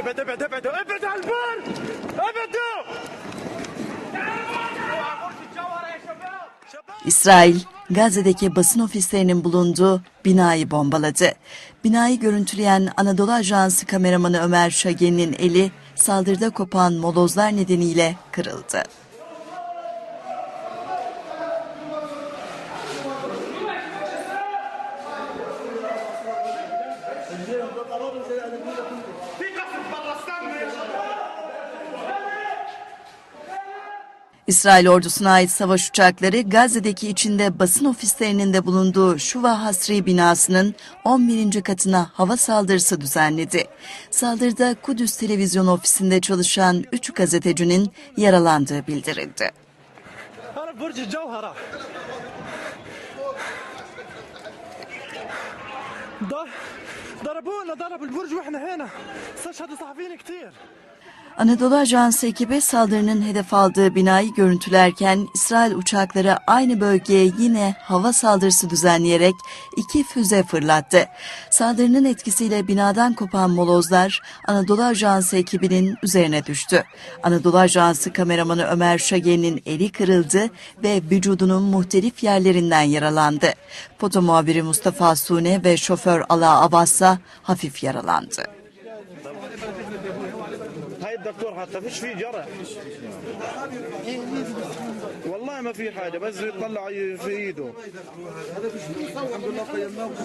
ابعد ابعد ابعد ابعد على البر ابعدوا İsrail, Gazze'deki basın ofislerinin bulunduğu binayı bombaladı. Binayı görüntüleyen Anadolu Ajansı kameramanı Ömer Şagen'in eli saldırıda kopan molozlar nedeniyle kırıldı. في قصف İsrail ordusuna ait savaş uçakları Gazze'deki içinde basın ofislerinin de bulunduğu Şuva Hasri binasının 11. katına hava saldırısı düzenledi. Saldırıda Kudüs Televizyon Ofisi'nde çalışan 3 gazetecinin yaralandığı bildirildi. انا ببرج الجوهره ض- ضربونا ضربوا البرج واحنا هنا استشهدوا صحفيين كتير Anadolu Ajansı ekibi saldırının hedef aldığı binayı görüntülerken İsrail uçakları aynı bölgeye yine hava saldırısı düzenleyerek iki füze fırlattı. Saldırının etkisiyle binadan kopan molozlar Anadolu Ajansı ekibinin üzerine düştü. Anadolu Ajansı kameramanı Ömer Şagen'in eli kırıldı ve vücudunun muhtelif yerlerinden yaralandı. Foto muhabiri Mustafa Sune ve şoför Ala Abbas'a hafif yaralandı. هاي الدكتور حتى فيش فيه جرح. والله ما في حاجة بس يطلع في إيده.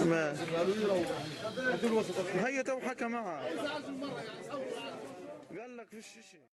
ما. هي تو حكى معها قال لك فيش شيء.